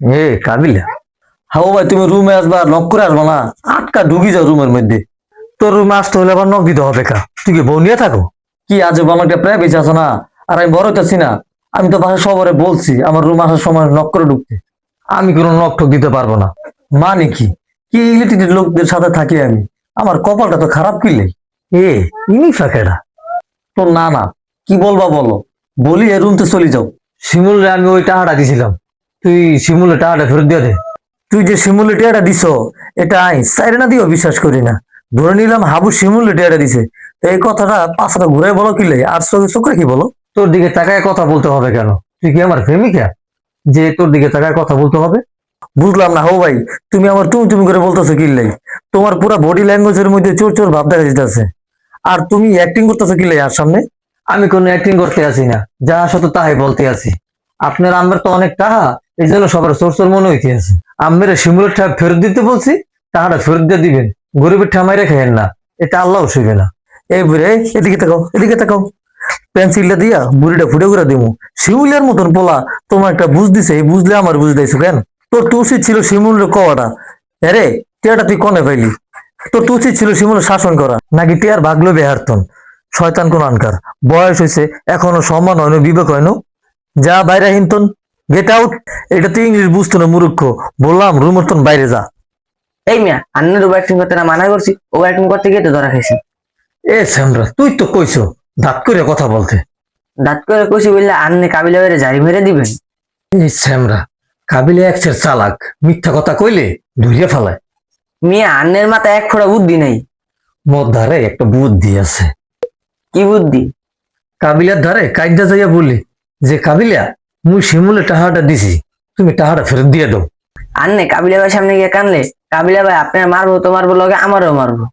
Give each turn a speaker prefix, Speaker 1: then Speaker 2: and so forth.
Speaker 1: এ, কাবিলা, হাও ভাই, তুমি রুমে আসবা নক করে আসবা না? আটকা ঢুকি যাও রুমের মধ্যে। তোর রুমে আসতে হলে আবার নক দিতে হবে কা। তুই কি বউ নিয়ে থাকো? কি আজ আমার একটা প্রায় বেঁচে আছো না? আর আমি বড় হইতেছি না। আমি তো বাসা সবারে বলছি, আমার রুম আসার সময় নক করে ঢুকতে। আমি কোনো নক ঠক দিতে পারব না। মানে কি? কি ইলেকট্রিক লোকদের সাথে থাকি আমি? আমার কপালটা তো খারাপ কিলে? এ, ইনি ফাঁকেরা তো না না, কি বলবা বলো? বলি এ রুমতে চলে যাও। শিমুলে আমি ওই টাকাটা দিছিলাম। তুই শিমুলে টাকাটা ফেরত দিয়ে দে। তুই যে শিমুলে টিয়াটা দিছ এটা আই সাইরে না দিও বিশ্বাস করি না। ধরে নিলাম হাবু শিমুলে টিয়াটা দিছে। তো এই কথাটা পাঁচটা ঘুরে বলো কি লাই আর চোখে চোখে কি বলো। তোর দিকে তাকায় কথা বলতে হবে কেন? তুই কি আমার প্রেমিকা? যে তোর দিকে তাকায় কথা বলতে হবে? বুঝলাম না হো ভাই তুমি আমার তুমি তুমি করে বলতেছো কি লাই তোমার পুরো বডি ল্যাঙ্গুয়েজের মধ্যে চোর চোর ভাব দেখা যেতেছে আর তুমি অ্যাক্টিং করতেছো কি লাই আর সামনে? আমি কোনো অ্যাক্টিং করতে আসি না। যা সত্য তাই বলতে আছি আপনার আমার তো অনেক টাকা, এই জন্য সবার চোর মনে হইতে আছে। আমের শিমুলের ঠা ফেরত দিতে বলছি টাকাটা ফেরত দিয়ে দিবেন। গরিবের ঠামাই রেখেন না, এটা আল্লাহ শুইবে না। এই বুড়ে, এদিকে তাকাও এদিকে তাকাও। পেন্সিলটা দিয়া বুড়িটা ফুটে করে দিমু। শিমুলের মতন পোলা, তোমার একটা বুঝ দিছে, এই বুঝলে আমার বুঝ দিয়েছ কেন? তোর তো ছিল শিমুলের কওয়াটা। আরে, টিয়াটা তুই কনে পাইলি? তোর তো ছিল শিমুলের শাসন করা। নাকি টিয়ার ভাগলো বেহারতন? শয়তান কোন আনকার? বয়স হয়েছে এখনও সম্মান হয়নি বিবেক হয়নো যা বাইরে হিনতন গেট আউট এটা তুই ইংলিশ বুঝতো না মূর্খ। বললাম রুমের তন বাইরে যা।
Speaker 2: এই মিয়া আন্নের ওভার অ্যাক্টিং করতে না মানা করছি ওভার অ্যাক্টিং করতে গিয়ে তো ধরা খাইছি।
Speaker 1: এ শ্যামরা তুই তো কইছো দাঁত করে কথা বলতে।
Speaker 2: দাঁত করে কষি বললে আন্নে কাবিলা বেড়ে জারি মেরে দিবেন
Speaker 1: এই শ্যামরা কাবিলে একসের চালাক মিথ্যা কথা কইলে ধুইয়া ফেলায়।
Speaker 2: মিয়া আন্নের মাথায় এক ফোড়া বুদ্ধি নেই।
Speaker 1: মোর ধারে একটা বুদ্ধি আছে।
Speaker 2: কি বুদ্ধি?
Speaker 1: কাবিলার ধারে কাইদা যাইয়া বলি। যে কাবিলা, মুই শিমুলে টাহাটা দিছি, তুমি টাহাটা ফেরত দিয়ে দাও।
Speaker 2: আন্নে কাবিলা ভাই সামনে গিয়ে কানলে, কাবিলা ভাই আপনার মারবো তো মারবো লগে আমারও মারবো।